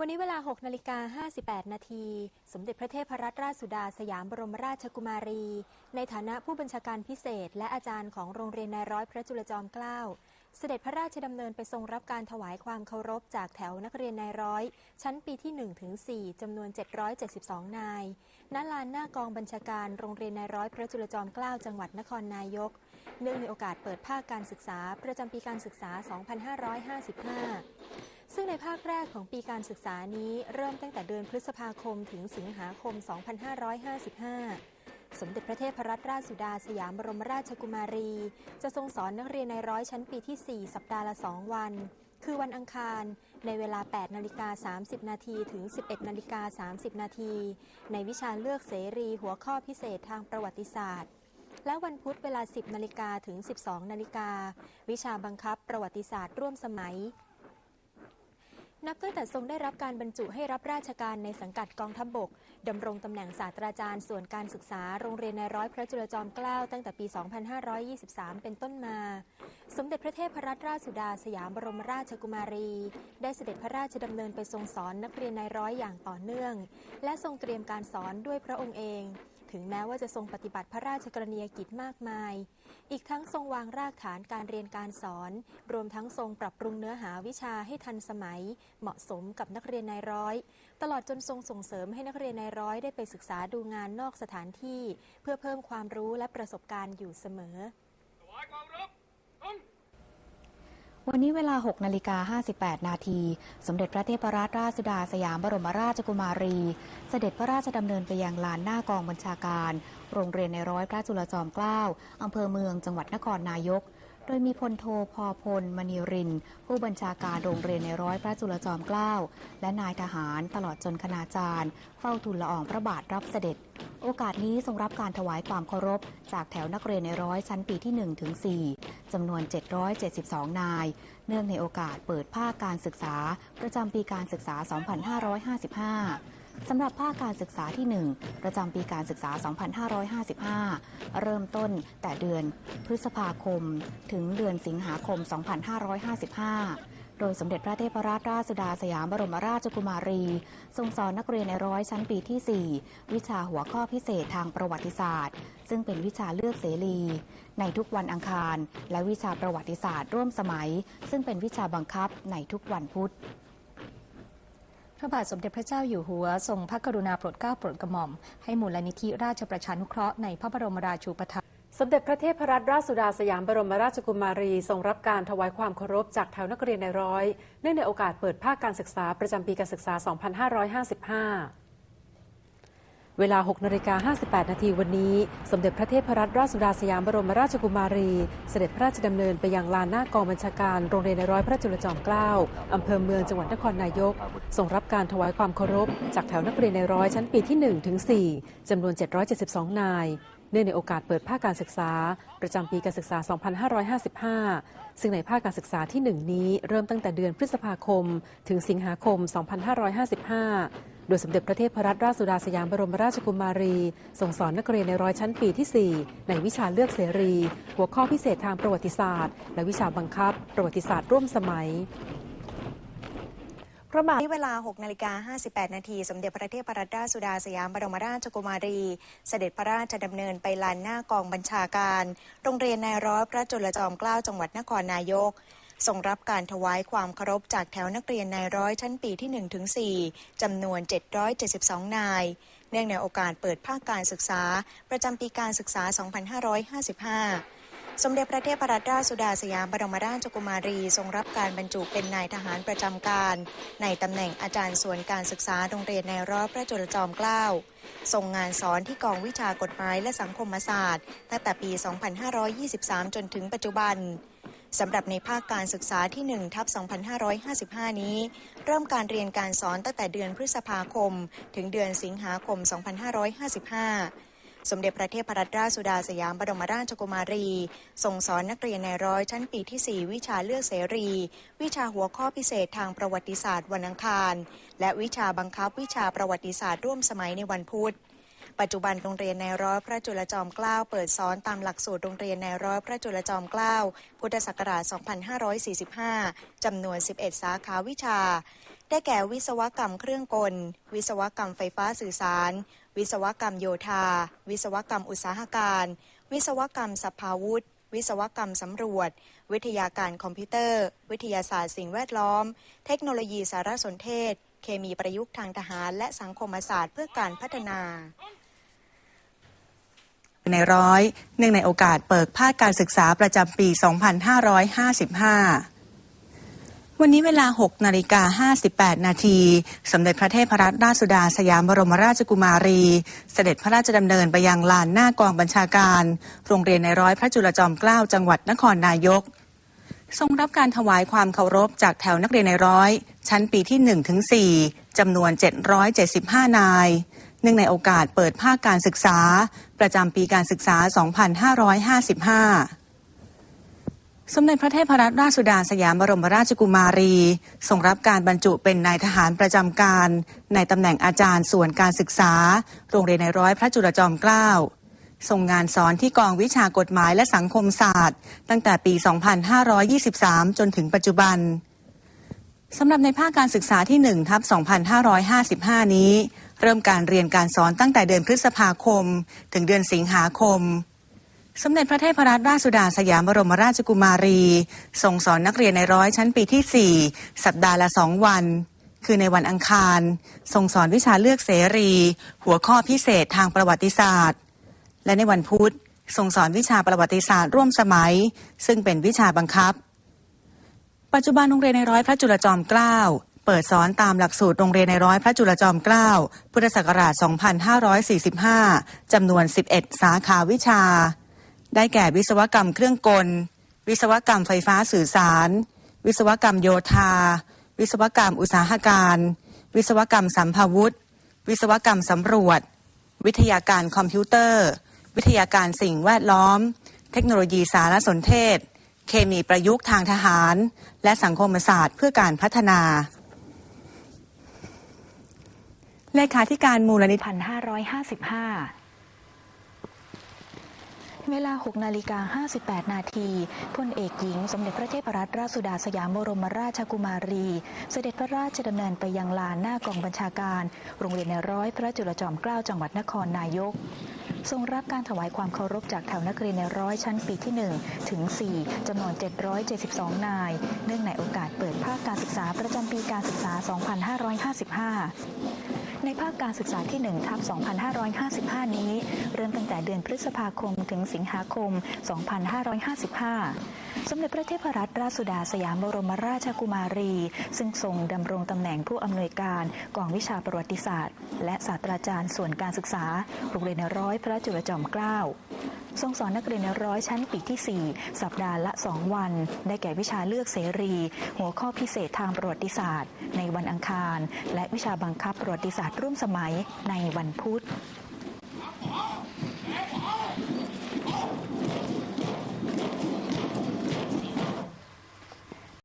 วันนี้เวลา 6 นาฬิกา 58 นาที สมเด็จพระเทพรัตนราชสุดาสยามบรมราชกุมารี ในฐานะผู้บัญชาการพิเศษ และอาจารย์ของโรงเรียนนายร้อยพระจุลจอมเกล้า เสด็จพระราชดำเนินไปทรงรับการถวายความเคารพจากแถวนักเรียนนายร้อย ชั้นปีที่1ถึง4จำนวน 772 นาย ณ ลานหน้ากองบัญชาการโรงเรียนนายร้อยพระจุลจอมเกล้าจังหวัดนครนายก เนื่องในโอกาสเปิดภาคการศึกษาประจำปีการศึกษา 2555 ซึ่งในภาคแรกของปีการศึกษานี้เริ่มตั้งแต่เดือนพฤษภาคมถึงสิงหาคม 2555 สมเด็จพระเทพรัตนราชสุดาสยามบรมราชกุมารี จะทรงสอนนักเรียนในร้อยชั้นปีที่ 4 สัปดาห์ละ 2 วัน คือวันอังคาร ในเวลา 8 นาฬิกา 30 นาทีถึง 11 นาฬิกา 30 นาที ในวิชาเลือกเสรีหัวข้อพิเศษทางประวัติศาสตร์และวันพุธเวลา 10 นาฬิกาถึง 12 นาฬิกา วิชาบังคับประวัติศาสตร์ร่วมสมัย นับตั้งแต่ทรงได้รับการบรรจุให้รับราชการในสังกัดกองทัพบบก ดำรงตำแหน่งศาสตราจารย์ส่วนการศึกษาโรงเรียนในร้อยพระจุลจอมเกล้าตั้งแต่ปี 2523 เป็นต้นมา สมเด็จพระเทพรัตนราชสุดาสยามบรมราชกุมารี ได้เสด็จพระราชดำเนินไปทรงสอนนักเรียนในร้อยอย่างต่อเนื่อง และทรงเตรียมการสอนด้วยพระองค์เอง ถึงแม้ว่าจะทรงปฏิบัติพระราชกรณียกิจมากมาย อีกทั้งทรงวางรากฐานการเรียนการสอน รวมทั้งทรงปรับปรุงเนื้อหาวิชาให้ทันสมัย เหมาะสมกับนักเรียนนายร้อย ตลอดจนทรงส่งเสริมให้นักเรียนนายร้อยได้ไปศึกษาดูงานนอกสถานที่ เพื่อเพิ่มความรู้และประสบการณ์อยู่เสมอ ถวายความรบต้อง วันนี้เวลา 6 นาฬิกา 58 นาที สมเด็จพระเทพรัตนราชสุดาสยามบรมราชกุมารี เสด็จพระราชดำเนินไปยังลานหน้ากองบัญชาการ โรงเรียนในร้อยพระจุลจอมเกล้าอำเภอเมืองจังหวัดนครนายก โดยมีพลโทพอพลมณีริน ผู้บัญชาการโรงเรียนในร้อยพระจุลจอมเกล้า และนายทหารตลอดจนคณาจารย์ เฝ้าทูลละอองพระบาทรับเสด็จ โอกาสนี้ทรงรับการถวายความเคารพ จากแถวนักเรียนในร้อยชั้นปีที่ 1 ถึง 4 จำนวน 772 นาย เนื่องในโอกาสเปิดภาคการศึกษา ประจำปีการศึกษา 2555 สำหรับภาคการศึกษาที่ 1 ประจำปีการศึกษา 2555 เริ่มต้นแต่เดือนพฤษภาคม ถึงเดือนสิงหาคม 2555 โดยสมเด็จพระเทพรัตนราชสุดาสยามบรมราชกุมารี ทรงสอนนักเรียนในร้อยชั้นปีที่ 4 วิชาหัวข้อพิเศษทางประวัติศาสตร์ ซึ่งเป็นวิชาเลือกเสรี ในทุกวันอังคาร และวิชาประวัติศาสตร์ร่วมสมัย ซึ่งเป็นวิชาบังคับในทุกวันพุธ ระบาทสมเด็จพระเจ้าอยู่หัวทรงพระกรุณาโปรดเกล้าโปรดกระหม่อม ให้มูลนิธิราชประชานุเคราะห์ในพระบรมราชูปถัมภ์สมเด็จพระเทพรัตนราชสุดาสยามบรมราชกุมารีทรงรับการถวายความเคารพจากแถวนักเรียนในร้อย เนื่องในโอกาสเปิดภาคการศึกษาประจำปีการศึกษา 2555 เวลา 6นาฬิกา58 นาทีวันนี้ สมเด็จพระเทพรัตนราชสุดาสยามบรมราชกุมารี เสด็จพระราชดำเนินไปยังลานหน้ากองบัญชาการโรงเรียนในร้อยพระจุลจอมเกล้าอำเภอเมืองจังหวัดนครนายกทรงรับการถวายความเคารพ จากแถวนักเรียนในร้อยชั้นปีที่1ถึง4จำนวน 772 นายเนื่องในโอกาสเปิดภาคการศึกษา ประจำปีการศึกษา 2555 ซึ่งในภาคการศึกษาที่ 1 นี้เริ่มตั้งแต่เดือนพฤษภาคม ถึงสิงหาคม 2555 โดยสมเด็จพระเทพรัตนราชสุดาสยามบรมราชกุมารีส่งสอนนักเรียนในร้อยชั้นปีที่ 4 ในวิชาเลือกเสรี หัวข้อพิเศษทางประวัติศาสตร์ และวิชาบังคับ ประวัติศาสตร์ร่วมสมัยพระบาทที่เวลา 6 นาฬิกา 58 นาที สมเด็จพระเทพรัตนราชสุดาสยามบรมราชกุมารี เสด็จพระราชดำเนินไปลานหน้ากองบัญชาการ โรงเรียนนายร้อยพระจุลจอมเกล้าจังหวัดนครนายก ทรงรับการถวายความเคารพจากแถวนักเรียนนายร้อยชั้นปีที่1ถึง4จำนวน 772 นาย เนื่องในโอกาสเปิดภาคการศึกษา ประจำปีการศึกษา 2555สมเด็จพระเทพรัตนราชสุดาสยามบรมราชกุมารีทรงรับการบรรจุเป็นนายทหารประจำการ ในตำแหน่งอาจารย์ส่วนการศึกษาโรงเรียนในร้อยพระจุลจอมเกล้าทรงงานสอนที่กองวิชากฎหมายและสังคมศาสตร์ตั้งแต่ปี 2523 จนถึงปัจจุบัน สำหรับในภาคการศึกษาที่1ทับ2555 นี้ เริ่มการเรียนการสอนตั้งแต่เดือนพฤษภาคม ถึงเดือนสิงหาคม 2555 สมเด็จพระเทพรัตนราชสุดาสยามบรมราชกุมารี ส่งสอนนักเรียนในร้อยชั้นปีที่ 4 วิชาเลือกเสรี วิชาหัวข้อพิเศษทางประวัติศาสตร์วันอังคาร และวิชาบังคับวิชาประวัติศาสตร์ร่วมสมัยในวันพุธ ปัจจุบันโรงเรียนในร้อยพระจุลจอมเกล้าเปิดสอนตามหลักสูตรโรงเรียนในร้อยพระจุลจอมเกล้าพุทธศักราช 2545 จำนวน 11 สาขาวิชา ได้แก่วิศวกรรมเครื่องกล วิศวกรรมไฟฟ้าสื่อสาร วิศวกรรมโยธา วิศวกรรมอุตสาหการ วิศวกรรมสภาวุธวิศวกรรมสำรวจ วิทยาการคอมพิวเตอร์ วิทยาศาสตร์สิ่งแวดล้อม เทคโนโลยีสารสนเทศ เคมีประยุกต์ทางทหาร และสังคมศาสตร์เพื่อการพัฒนา ในร้อยเนื่องในโอกาสเปิดภาคการศึกษาประจำปี 2555วันนี้เวลา 6 นาฬิกา 58 นาที สมเด็จพระเทพรัตนราชสุดาสยามบรมราชกุมารี เสด็จพระราชดำเนินไปยังลานหน้ากองบัญชาการ โรงเรียนในร้อยพระจุลจอมเกล้าจังหวัดนครนายก ทรงรับการถวายความเคารพจากแถวนักเรียนในร้อย ชั้นปีที่1ถึง4จำนวน 775 นาย เนื่องในโอกาสเปิดภาคการศึกษา ประจำปีการศึกษา 2555สมเด็จพระเทพรัตนราชสุดาสยามบรมราชกุมารี ทรงรับการบรรจุเป็นนายทหารประจำการ ในตำแหน่งอาจารย์ส่วนการศึกษา โรงเรียนในร้อยพระจุลจอมเกล้าทรงงานสอนที่กองวิชากฎหมายและสังคมศาสตร์ ตั้งแต่ปี 2523 จนถึงปัจจุบันสำหรับในภาคการศึกษาที่1ทับ2555 นี้ เริ่มการเรียนการสอนตั้งแต่เดือนพฤษภาคม ถึงเดือนสิงหาคม สมเด็จพระเทพรัตนราชสุดาสยามบรมราชกุมารีทรงสอนนักเรียนในร้อยชั้นปีที่ 4 สัปดาห์ละสองวัน คือในวันอังคารทรงสอนวิชาเลือกเสรี หัวข้อพิเศษทางประวัติศาสตร์ และในวันพุธทรงสอนวิชาประวัติศาสตร์ร่วมสมัย ซึ่งเป็นวิชาบังคับ ปัจจุบันโรงเรียนในร้อยพระจุลจอมเกล้า เปิดสอนตามหลักสูตรโรงเรียนในร้อยพระจุลจอมเกล้าพุทธศักราช 2545 จำนวน 11 สาขาวิชา ได้แก่วิศวกรรมเครื่องกล วิศวกรรมไฟฟ้าสื่อสาร วิศวกรรมโยธา วิศวกรรมอุตสาหการ วิศวกรรมสัมภาวุธ วิศวกรรมสำรวจ วิทยาการคอมพิวเตอร์ วิทยาการสิ่งแวดล้อม เทคโนโลยีสารสนเทศเคมีประยุกต์ทางทหาร และสังคมศาสตร์เพื่อการพัฒนา เลขาธิการมูลนิธิ1555 เวลา 6 นาฬิกา 58 นาทีพลเอกหญิง สมเด็จพระเทพรัตนราชสุดาสยามบรมราชกุมารี เสด็จพระราชดำเนินไปยังลานหน้ากองบัญชาการ โรงเรียนในร้อยพระจุลจอมเกล้าจังหวัดนครนายกทรงรับการถวายความเคารพจากแถวนักเรียนในร้อยชั้นปีที่ 1 ถึง 4จำนวน 772 นาย เนื่องในโอกาสเปิดภาคการศึกษาประจำปีการศึกษา 2555ในภาคการศึกษาที่1ทับ 2555 นี้ เริ่มตั้งแต่เดือนพฤษภาคมถึงสิงหาคม 2555 สมเด็จพระเทพรัตนราชสุดาสยามบรมราชกุมารี ซึ่งทรงดำรงตำแหน่งผู้อำนวยการกองวิชาประวัติศาสตร์ และศาสตราจารย์ส่วนการศึกษา โรงเรียนในร้อยพระจุลจอมเกล้าทรงสอนนักเรียนในร้อยชั้นปีที่ 4 สัปดาห์ละ 2 วัน ได้แก่วิชาเลือกเสรี หัวข้อพิเศษทางประวัติศาสตร์ ในวันอังคาร และวิชาบังคับประวัติศาสตร์ร่วมสมัยในวันพุธ